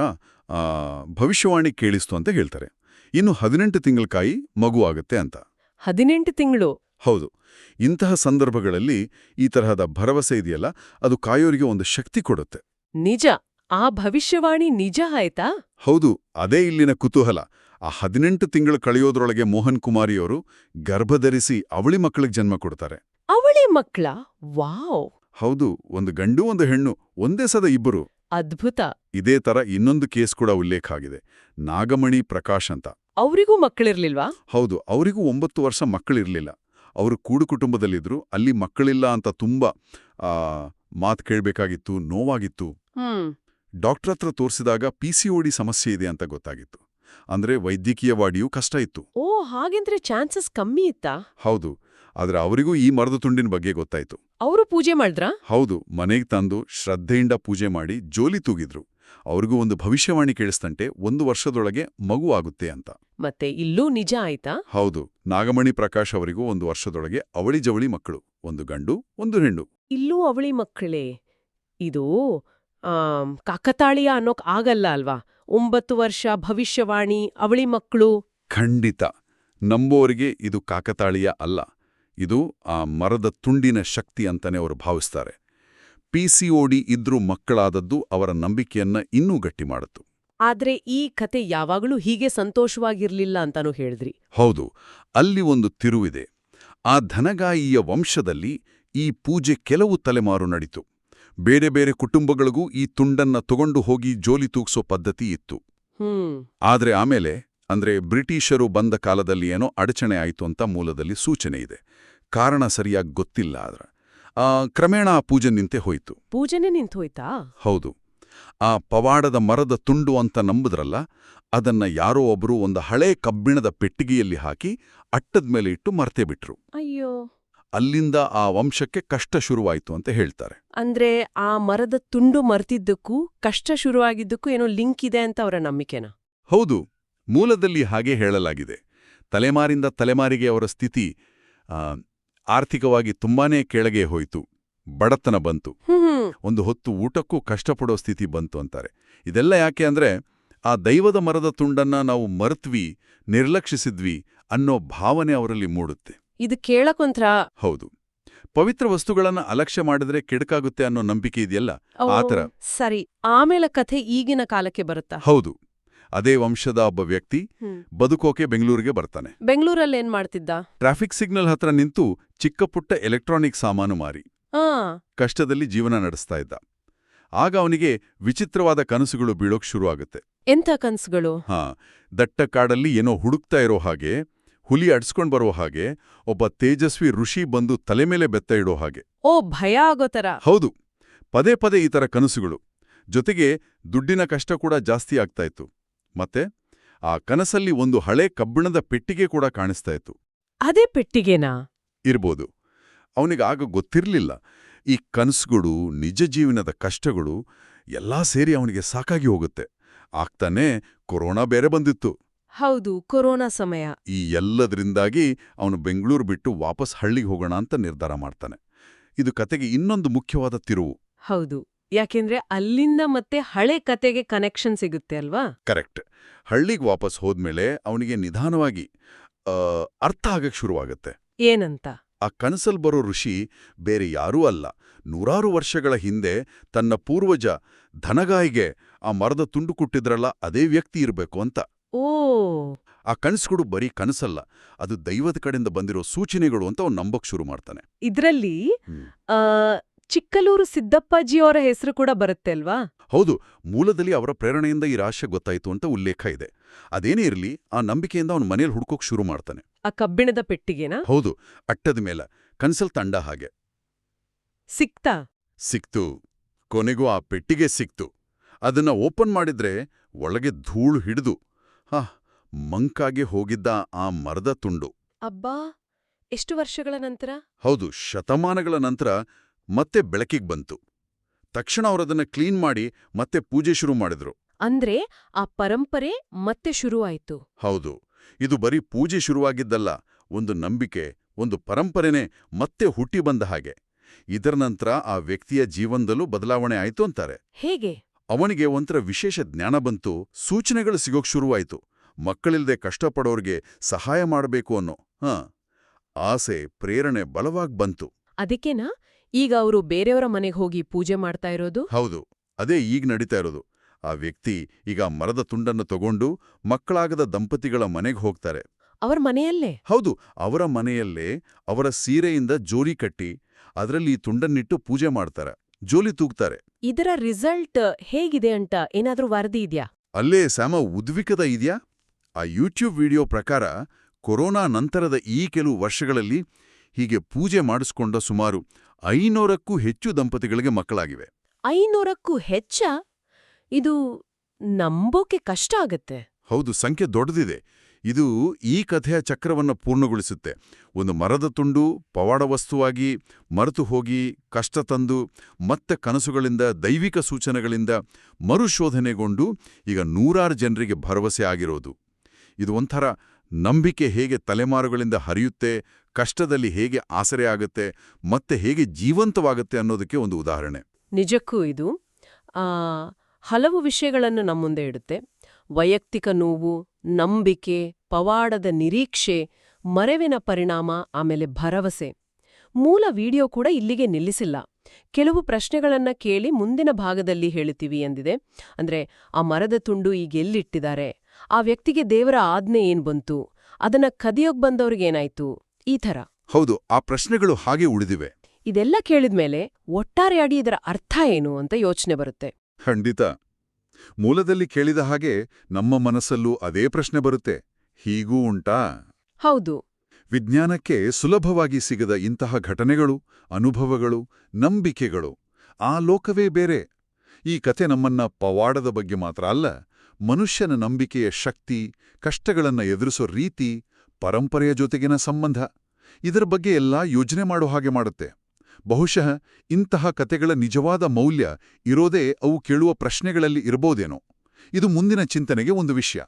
H: ಭವಿಷ್ಯವಾಣಿ ಕೇಳಿಸ್ತು ಅಂತ ಹೇಳ್ತಾರೆ. ಇನ್ನು ಹದಿನೆಂಟು ತಿಂಗಳ ಕಾಯಿ ಮಗು ಆಗತ್ತೆ ಅಂತ.
G: ಹದಿನೆಂಟು ತಿಂಗಳು?
H: ಹೌದು. ಇಂತಹ ಸಂದರ್ಭಗಳಲ್ಲಿ ಈ ತರಹದ ಭರವಸೆ ಇದೆಯಲ್ಲ ಅದು ಕಾಯೋರಿಗೆ ಒಂದು ಶಕ್ತಿ ಕೊಡುತ್ತೆ.
G: ನಿಜ. ಆ ಭವಿಷ್ಯವಾಣಿ ನಿಜ ಆಯ್ತಾ?
H: ಹೌದು ಅದೇ ಇಲ್ಲಿನ ಕುತೂಹಲ. ಆ ಹದಿನೆಂಟು ತಿಂಗಳು ಕಳೆಯೋದ್ರೊಳಗೆ ಮೋಹನ್ ಕುಮಾರಿಯವರು ಗರ್ಭಧರಿಸಿ ಅವಳಿ ಮಕ್ಕಳಿಗೆ ಜನ್ಮ ಕೊಡ್ತಾರೆ.
G: ಅವಳಿ ಮಕ್ಕಳ ವಾವ್.
H: ಹೌದು ಒಂದು ಗಂಡು ಒಂದು ಹೆಣ್ಣು ಒಂದೇ ಸದ ಇಬ್ಬರು.
G: ಅದ್ಭುತ.
H: ಇದೇ ತರ ಇನ್ನೊಂದು ಕೇಸ್ ಕೂಡ ಉಲ್ಲೇಖ ಆಗಿದೆ. ನಾಗಮಣಿ ಪ್ರಕಾಶ್ ಅಂತ.
G: ಅವರಿಗೂ ಮಕ್ಕಳಿರ್ಲಿಲ್ವಾ?
H: ಹೌದು ಅವರಿಗೂ ಒಂಬತ್ತು ವರ್ಷ ಮಕ್ಕಳಿರ್ಲಿಲ್ಲ. ಅವರು ಕೂಡು ಕುಟುಂಬದಲ್ಲಿದ್ರು ಅಲ್ಲಿ ಮಕ್ಕಳಿಲ್ಲ ಅಂತ ತುಂಬಾ ಮಾತು ಕೇಳಬೇಕಾಗಿತ್ತು ನೋವಾಗಿತ್ತು. ಡಾಕ್ಟರ್ ಹತ್ರ ತೋರಿಸಿದಾಗ ಪಿಸಿಒಡಿ ಸಮಸ್ಯೆ ಇದೆ ಅಂತ ಗೊತ್ತಾಗಿತ್ತು. ಅಂದ್ರೆ ವೈದ್ಯಕೀಯ ವೈದ್ಯಕೀಯವಾಡಿಯೂ ಕಷ್ಟ ಇತ್ತು.
G: ಓ ಹಾಗೆಂದ್ರೆ ಚಾನ್ಸಸ್ ಕಮ್ಮಿ ಇತ್ತಾ?
H: ಹೌದು ಆದ್ರೆ ಅವರಿಗೂ ಈ ಮರದ ತುಂಡಿನ ಬಗ್ಗೆ ಗೊತ್ತಾಯ್ತು.
G: ಅವರು ಪೂಜೆ ಮಾಡಿದ್ರಾ?
H: ಹೌದು ಮನೆಗೆ ತಂದು ಶ್ರದ್ಧೆಯಿಂದ ಪೂಜೆ ಮಾಡಿ ಜೋಲಿ ತೂಗಿದ್ರು. ಅವ್ರಿಗೂ ಒಂದು ಭವಿಷ್ಯವಾಣಿ ಕೇಳಿಸ್ತಂತೆ ಒಂದು ವರ್ಷದೊಳಗೆ ಮಗು ಆಗುತ್ತೆ ಅಂತ.
G: ಮತ್ತೆ ಇಲ್ಲೂ ನಿಜ ಆಯ್ತಾ?
H: ಹೌದು ನಾಗಮಣಿ ಪ್ರಕಾಶ್ ಅವರಿಗೂ ಒಂದು ವರ್ಷದೊಳಗೆ ಅವಳಿ ಜವಳಿ ಮಕ್ಕಳು ಒಂದು ಗಂಡು ಒಂದು ಹೆಣ್ಣು.
G: ಇಲ್ಲೂ ಅವಳಿ ಮಕ್ಕಳೇ ಇದು ಆಮ್, ಕಾಕತಾಳೀಯ ಅನ್ನೋಕ್ ಆಗಲ್ಲ ಅಲ್ವಾ? ಒಂಬತ್ತು ವರ್ಷ ಭವಿಷ್ಯವಾಣಿ ಅವಳಿ ಮಕ್ಕಳು.
H: ಖಂಡಿತ ನಂಬೋರಿಗೆ ಇದು ಕಾಕತಾಳೀಯ ಅಲ್ಲ. ಇದು ಆ ಮರದ ತುಂಡಿನ ಶಕ್ತಿ ಅಂತಾನೆ ಅವರು ಭಾವಿಸ್ತಾರೆ. ಪಿಸಿಒಡಿ ಇದ್ರೂ ಮಕ್ಕಳಾದದ್ದು ಅವರ ನಂಬಿಕೆಯನ್ನ ಇನ್ನೂ ಗಟ್ಟಿ ಮಾಡಿತು
G: ಆದ್ರೆ ಈ ಕತೆ ಯಾವಾಗಲೂ ಹೀಗೆ ಸಂತೋಷವಾಗಿರ್ಲಿಲ್ಲ ಅಂತಾನೂ ಹೇಳಿದ್ರಿ.
H: ಹೌದು ಅಲ್ಲಿ ಒಂದು ತಿರುವಿದೆ. ಆ ಧನಗಾಯಿಯ ವಂಶದಲ್ಲಿ ಈ ಪೂಜೆ ಕೆಲವು ತಲೆಮಾರು ನಡೀತು. ಬೇರೆ ಬೇರೆ ಕುಟುಂಬಗಳಿಗೂ ಈ ತುಂಡನ್ನ ತಗೊಂಡು ಹೋಗಿ ಜೋಲಿ ತೂಗ್ಸೋ ಪದ್ಧತಿ ಇತ್ತು.
G: ಹ್ಮ್.
H: ಆದ್ರೆ ಆಮೇಲೆ ಅಂದ್ರೆ ಬ್ರಿಟಿಷರು ಬಂದ ಕಾಲದಲ್ಲಿ ಏನೋ ಅಡಚಣೆ ಆಯಿತು ಅಂತ ಮೂಲದಲ್ಲಿ ಸೂಚನೆ ಇದೆ. ಕಾರಣ ಸರಿಯಾಗಿ ಗೊತ್ತಿಲ್ಲ ಅದರ ಆ, ಕ್ರಮೇಣ ಆ ಪೂಜೆ ನಿಂತೆ ಹೋಯಿತು.
G: ಪೂಜೆನೇ ನಿಂತೋಯ್ತಾ
H: ಹೌದು. ಆ ಪವಾಡದ ಮರದ ತುಂಡು ಅಂತ ನಂಬುದ್ರಲ್ಲ ಅದನ್ನ ಯಾರೋ ಒಬ್ರು ಒಂದು ಹಳೆ ಕಬ್ಬಿಣದ ಪೆಟ್ಟಿಗೆಯಲ್ಲಿ ಹಾಕಿ ಅಟ್ಟದ ಮೇಲೆ ಇಟ್ಟು ಮರ್ತೇ ಬಿಟ್ರು.
G: ಅಯ್ಯೋ.
H: ಅಲ್ಲಿಂದ ಆ ವಂಶಕ್ಕೆ ಕಷ್ಟ ಶುರುವಾಯಿತು ಅಂತ ಹೇಳ್ತಾರೆ.
G: ಅಂದ್ರೆ ಆ ಮರದ ತುಂಡು ಮರ್ತಿದ್ದಕ್ಕೂ ಕಷ್ಟ ಶುರುವಾಗಿದ್ದಕ್ಕೂ ಏನೋ ಲಿಂಕ್ ಇದೆ ಅಂತ ಅವರ ನಂಬಿಕೆನಾ?
H: ಹೌದು. ಮೂಲದಲ್ಲಿ ಹಾಗೆ ಹೇಳಲಾಗಿದೆ. ತಲೆಮಾರಿಂದ ತಲೆಮಾರಿಗೆ ಅವರ ಸ್ಥಿತಿ ಆರ್ಥಿಕವಾಗಿ ತುಂಬಾನೇ ಕೆಳಗೆ ಹೋಯಿತು. ಬಡತನ ಬಂತು. ಒಂದು ಹೊತ್ತು ಊಟಕ್ಕೂ ಕಷ್ಟಪಡೋ ಸ್ಥಿತಿ ಬಂತು ಅಂತಾರೆ. ಇದೆಲ್ಲ ಯಾಕೆ ಅಂದ್ರೆ ಆ ದೈವದ ಮರದ ತುಂಡನ್ನ ನಾವು ಮರೆತ್ವಿ ನಿರ್ಲಕ್ಷಿಸಿದ್ವಿ ಅನ್ನೋ ಭಾವನೆ ಅವರಲ್ಲಿ ಮೂಡುತ್ತೆ.
G: ಇದು ಕೇಳಕೊಂತ್ರ
H: ಹೌದು. ಪವಿತ್ರ ವಸ್ತುಗಳನ್ನ ಅಲಕ್ಷ್ಯ ಮಾಡಿದ್ರೆ ಕೆಡಕಾಗುತ್ತೆ ಅನ್ನೋ ನಂಬಿಕೆ ಇದೆಯಲ್ಲ? ಆತರ
G: ಸರಿ. ಆಮೇಲೆ ಕಥೆ ಈಗಿನ ಕಾಲಕ್ಕೆ ಬರುತ್ತಾ?
H: ಹೌದು. ಅದೇ ವಂಶದ ಒಬ್ಬ ವ್ಯಕ್ತಿ ಬದುಕೋಕೆ ಬೆಂಗಳೂರಿಗೆ ಬರ್ತಾನೆ.
G: ಬೆಂಗಳೂರಲ್ಲಿ ಏನ್ ಮಾಡ್ತಿದ್ದ?
H: ಟ್ರಾಫಿಕ್ ಸಿಗ್ನಲ್ ಹತ್ರ ನಿಂತು ಚಿಕ್ಕಪುಟ್ಟ ಎಲೆಕ್ಟ್ರಾನಿಕ್ ಸಾಮಾನು ಮಾರಿ.
G: ಆ.
H: ಕಷ್ಟದಲ್ಲಿ ಜೀವನ ನಡೆಸ್ತಾ ಇದ್ದ. ಆಗ ಅವನಿಗೆ ವಿಚಿತ್ರವಾದ ಕನಸುಗಳು ಬೀಳೋಕ್ ಶುರು ಆಗುತ್ತೆ
G: ಎಂಥ ಕನಸುಗಳು?
H: ಹಾ ದಟ್ಟ ಕಾಡಲ್ಲಿ ಏನೋ ಹುಡುಕ್ತಾ ಇರೋ ಹಾಗೆ ಹುಲಿ ಅಡ್ಸ್ಕೊಂಡ್ ಬರೋ ಹಾಗೆ ಒಬ್ಬ ತೇಜಸ್ವಿ ಋಷಿ ಬಂದು ತಲೆ ಮೇಲೆ ಬೆತ್ತ ಇಡೋ ಹಾಗೆ.
G: ಓ ಭಯ ಆಗೋ ತರ
H: ಹೌದು ಪದೇ ಪದೇ ಈ ಥರ ಕನಸುಗಳು. ಜೊತೆಗೆ ದುಡ್ಡಿನ ಕಷ್ಟ ಕೂಡ ಜಾಸ್ತಿ ಆಗ್ತಾ ಇತ್ತು. ಮತ್ತೆ ಆ ಕನಸಲ್ಲಿ ಒಂದು ಹಳೆ ಕಬ್ಬಿಣದ ಪೆಟ್ಟಿಗೆ ಕೂಡ ಕಾಣಿಸ್ತಾ ಇತ್ತು.
G: ಅದೇ ಪೆಟ್ಟಿಗೆನಾ?
H: ಇರ್ಬೋದು. ಅವನಿಗಾಗ ಗೊತ್ತಿರಲಿಲ್ಲ. ಈ ಕನಸುಗಳು ನಿಜ ಜೀವನದ ಕಷ್ಟಗಳು ಎಲ್ಲಾ ಸೇರಿ ಅವನಿಗೆ ಸಾಕಾಗಿ ಹೋಗುತ್ತೆ. ಆಗ್ತಾನೆ ಕೊರೋನಾ ಬೇರೆ ಬಂದಿತ್ತು.
G: ಹೌದು ಕೊರೋನಾ ಸಮಯ.
H: ಈ ಎಲ್ಲದರಿಂದಾಗಿ ಅವನು ಬೆಂಗಳೂರು ಬಿಟ್ಟು ವಾಪಸ್ ಹಳ್ಳಿಗೆ ಹೋಗೋಣ ಅಂತ ನಿರ್ಧಾರ ಮಾಡ್ತಾನೆ. ಇದು ಕತೆಗೆ ಇನ್ನೊಂದು ಮುಖ್ಯವಾದ ತಿರುವು.
G: ಹೌದು. ಯಾಕೆಂದ್ರೆ ಅಲ್ಲಿಂದ ಮತ್ತೆ ಹಳೆ ಕತೆಗೆ ಕನೆಕ್ಷನ್ ಸಿಗುತ್ತೆ ಅಲ್ವಾ?
H: ಕರೆಕ್ಟ್ ಹಳ್ಳಿಗೆ ವಾಪಸ್ ಹೋದ್ಮೇಲೆ ಅವನಿಗೆ ನಿಧಾನವಾಗಿ ಅರ್ಥ ಆಗಕ್ಕೆ ಶುರುವಾಗುತ್ತೆ.
G: ಏನಂತ?
H: ಆ ಕನಸಲ್ ಬರೋ ಋಷಿ ಬೇರೆ ಯಾರೂ ಅಲ್ಲ. ನೂರಾರು ವರ್ಷಗಳ ಹಿಂದೆ ತನ್ನ ಪೂರ್ವಜ ಧನಗಾಯಿಗೆ ಆ ಮರದ ತುಂಡು ಕೊಟ್ಟಿದ್ರಲ್ಲ ಅದೇ ವ್ಯಕ್ತಿ ಇರಬೇಕು ಅಂತ.
G: ಓ!
H: ಆ ಕನಸುಗಳು ಬರೀ ಕನಸಲ್ಲ ಅದು ದೈವದ ಕಡೆಯಿಂದ ಬಂದಿರೋ ಸೂಚನೆಗಳು ಅಂತ ಅವ್ನು ನಂಬಕ್ ಶುರು ಮಾಡ್ತಾನೆ.
G: ಇದರಲ್ಲಿ ಚಿಕ್ಕಲೂರು ಸಿದ್ದಪ್ಪಾಜಿಯವರ ಹೆಸರು ಕೂಡ ಬರುತ್ತೆ ಅಲ್ವಾ?
H: ಹೌದು ಮೂಲದಲ್ಲಿ ಅವರ ಪ್ರೇರಣೆಯಿಂದ ಈ ರಹಸ್ಯ ಗೊತ್ತಾಯಿತು ಅಂತ ಉಲ್ಲೇಖ ಇದೆ. ಅದೇನೇ ಇರಲಿ ಆ ನಂಬಿಕೆಯಿಂದ ಅವನು ಮನೆಯಲ್ಲಿ ಹುಡ್ಕೋಕ್ ಶುರು ಮಾಡ್ತಾನೆ.
G: ಆ ಕಬ್ಬಿಣದ ಪೆಟ್ಟಿಗೆನಾ?
H: ಹೌದು ಅಟ್ಟದ ಮೇಲ. ಕನ್ಸಲ್ ತಂಡ ಹಾಗೆ.
G: ಸಿಕ್ತಾ?
H: ಸಿಕ್ತು. ಕೊನೆಗೂ ಆ ಪೆಟ್ಟಿಗೆ ಸಿಕ್ತು. ಅದನ್ನ ಓಪನ್ ಮಾಡಿದ್ರೆ ಒಳಗೆ ಧೂಳು ಹಿಡಿದು ಹಾ ಮಂಕಾಗಿ ಹೋಗಿದ್ದ ಆ ಮರದ ತುಂಡು.
G: ಅಬ್ಬಾ! ಎಷ್ಟು ವರ್ಷಗಳ ನಂತರ?
H: ಹೌದು ಶತಮಾನಗಳ ನಂತರ ಮತ್ತೆ ಬೆಳಕಿಗೆ ಬಂತು. ತಕ್ಷಣ ಅವರದನ್ನ ಕ್ಲೀನ್ ಮಾಡಿ ಮತ್ತೆ ಪೂಜೆ ಶುರು ಮಾಡಿದ್ರು.
G: ಅಂದ್ರೆ ಆ ಪರಂಪರೆ ಮತ್ತೆ ಶುರುವಾಯಿತು.
H: ಹೌದು. ಇದು ಬರೀ ಪೂಜೆ ಶುರುವಾಗಿದ್ದಲ್ಲ ಒಂದು ನಂಬಿಕೆ ಒಂದು ಪರಂಪರೆನೇ ಮತ್ತೆ ಹುಟ್ಟಿ ಬಂದ ಹಾಗೆ. ಇದರ ನಂತರ ಆ ವ್ಯಕ್ತಿಯ ಜೀವನದಲ್ಲೂ ಬದಲಾವಣೆ ಆಯಿತು ಅಂತಾರೆ.
G: ಹೇಗೆ?
H: ಅವನಿಗೆ ಒಂಥರ ವಿಶೇಷ ಜ್ಞಾನ ಬಂತು ಸೂಚನೆಗಳು ಸಿಗೋಕ್ ಶುರುವಾಯಿತು. ಮಕ್ಕಳಿಲ್ಲದೆ ಕಷ್ಟಪಡೋರ್ಗೆ ಸಹಾಯ ಮಾಡಬೇಕು ಅನ್ನೋ ಹ ಆಸೆ ಪ್ರೇರಣೆ ಬಲವಾಗ್ ಬಂತು.
G: ಅದಕ್ಕೇನಾ? ಈಗ ಅವರು ಬೇರೆಯವರ ಮನೆಗೆ ಹೋಗಿ ಪೂಜೆ ಮಾಡ್ತಾ ಇರೋದು?
H: ಹೌದು ಅದೇ ಈಗ ನಡೀತಾ ಇರೋದು. ಆ ವ್ಯಕ್ತಿ ಈಗ ಮರದ ತುಂಡನ್ನು ತಗೊಂಡು ಮಕ್ಕಳಾಗದ ದಂಪತಿಗಳ ಮನೆಗೆ ಹೋಗ್ತಾರೆ.
G: ಅವರ ಮನೆಯಲ್ಲೇ?
H: ಹೌದು ಅವರ ಮನೆಯಲ್ಲೇ ಅವರ ಸೀರೆಯಿಂದ ಜೋಲಿ ಕಟ್ಟಿ ಅದರಲ್ಲಿ ಈ ತುಂಡನ್ನಿಟ್ಟು ಪೂಜೆ ಮಾಡ್ತಾರೆ. ಜೋಲಿ ತೂಗ್ತಾರೆ.
G: ಇದರ ರಿಸಲ್ಟ್ ಹೇಗಿದೆ ಅಂತ ಏನಾದ್ರೂ ವರದಿ ಇದ್ಯಾ?
H: ಅಲ್ಲೇ ಸ್ಯಾಮ ಉದ್ವಿಕದ ಇದೆಯಾ? ಆ ಯೂಟ್ಯೂಬ್ ವಿಡಿಯೋ ಪ್ರಕಾರ ಕೊರೋನಾ ನಂತರದ ಈ ಕೆಲವು ವರ್ಷಗಳಲ್ಲಿ ಹೀಗೆ ಪೂಜೆ ಮಾಡಿಸ್ಕೊಂಡ ಸುಮಾರು ಐನೂರಕ್ಕೂ ಹೆಚ್ಚು ದಂಪತಿಗಳಿಗೆ ಮಕ್ಕಳಾಗಿವೆ.
G: ಐನೂರಕ್ಕೂ ಹೆಚ್ಚ? ಇದು ನಂಬೋಕೆ ಕಷ್ಟ ಆಗತ್ತೆ.
H: ಹೌದು ಸಂಖ್ಯೆ ದೊಡ್ಡದಿದೆ. ಇದು ಈ ಕಥೆಯ ಚಕ್ರವನ್ನ ಪೂರ್ಣಗೊಳಿಸುತ್ತೆ. ಒಂದು ಮರದ ತುಂಡು ಪವಾಡ ವಸ್ತುವಾಗಿ ಮರೆತು ಹೋಗಿ ಕಷ್ಟ ತಂದು ಮತ್ತೆ ಕನಸುಗಳಿಂದ ದೈವಿಕ ಸೂಚನೆಗಳಿಂದ ಮರುಶೋಧನೆಗೊಂಡು ಈಗ ನೂರಾರು ಜನರಿಗೆ ಭರವಸೆ ಆಗಿರೋದು. ಇದು ಒಂಥರ ನಂಬಿಕೆ ಹೇಗೆ ತಲೆಮಾರುಗಳಿಂದ ಹರಿಯುತ್ತೆ ಕಷ್ಟದಲ್ಲಿ ಹೇಗೆ ಆಸರೆ ಆಗುತ್ತೆ ಮತ್ತೆ ಹೇಗೆ ಜೀವಂತವಾಗುತ್ತೆ ಅನ್ನೋದಕ್ಕೆ ಒಂದು ಉದಾಹರಣೆ.
G: ನಿಜಕ್ಕೂ ಇದು ಹಲವು ವಿಷಯಗಳನ್ನು ನಮ್ಮ ಮುಂದೆ ಇಡುತ್ತೆ. ವೈಯಕ್ತಿಕ ನೋವು, ನಂಬಿಕೆ, ಪವಾಡದ ನಿರೀಕ್ಷೆ, ಮರೆವಿನ ಪರಿಣಾಮ, ಆಮೇಲೆ ಭರವಸೆ. ಮೂಲ ವಿಡಿಯೋ ಕೂಡ ಇಲ್ಲಿಗೆ ನಿಲ್ಲಿಸಿಲ್ಲ. ಕೆಲವು ಪ್ರಶ್ನೆಗಳನ್ನ ಕೇಳಿ ಮುಂದಿನ ಭಾಗದಲ್ಲಿ ಹೇಳುತ್ತೀವಿ ಎಂದಿದೆ. ಅಂದ್ರೆ, ಆ ಮರದ ತುಂಡು ಈಗ ಎಲ್ಲಿಟ್ಟಿದ್ದಾರೆ? ಆ ವ್ಯಕ್ತಿಗೆ ದೇವರ ಆಜ್ಞೆ ಏನ್ ಬಂತು? ಅದನ್ನ ಕದಿಯೋಗ್ ಬಂದವ್ರಿಗೇನಾಯ್ತು? ಈ ಥರ.
H: ಹೌದು ಆ ಪ್ರಶ್ನೆಗಳು ಹಾಗೆ ಉಳಿದಿವೆ.
G: ಇದೆಲ್ಲ ಕೇಳಿದ್ಮೇಲೆ ಒಟ್ಟಾರೆಯಾಡಿ ಇದರ ಅರ್ಥ ಏನು ಅಂತ ಯೋಚನೆ ಬರುತ್ತೆ.
H: ಖಂಡಿತ. ಮೂಲದಲ್ಲಿ ಕೇಳಿದ ಹಾಗೆ ನಮ್ಮ ಮನಸ್ಸಲ್ಲೂ ಅದೇ ಪ್ರಶ್ನೆ ಬರುತ್ತೆ. ಹೀಗೂ ಉಂಟಾ?
G: ಹೌದು.
H: ವಿಜ್ಞಾನಕ್ಕೆ ಸುಲಭವಾಗಿ ಸಿಗದ ಇಂತಹ ಘಟನೆಗಳು ಅನುಭವಗಳು ನಂಬಿಕೆಗಳು ಆ ಲೋಕವೇ ಬೇರೆ. ಈ ಕತೆ ನಮ್ಮನ್ನ ಪವಾಡದ ಬಗ್ಗೆ ಮಾತ್ರ ಅಲ್ಲ ಮನುಷ್ಯನ ನಂಬಿಕೆಯ ಶಕ್ತಿ ಕಷ್ಟಗಳನ್ನ ಎದುರಿಸೋ ರೀತಿ ಪರಂಪರೆಯ ಜೊತೆಗಿನ ಸಂಬಂಧ. ಇದರ ಬಗ್ಗೆ ಎಲ್ಲ ಯೋಜನೆ ಮಾಡೋ ಹಾಗೆ ಮಾಡುತ್ತೆ. ಬಹುಶಃ ಇಂತಹ ಕತೆಗಳ ನಿಜವಾದ ಮೌಲ್ಯ ಇರೋದೇ ಅವು ಕೇಳುವ ಪ್ರಶ್ನೆಗಳಲ್ಲಿ ಇರಬಹುದೇನೋ. ಇದು ಮುಂದಿನ ಚಿಂತನೆಗೆ ಒಂದು ವಿಷಯ.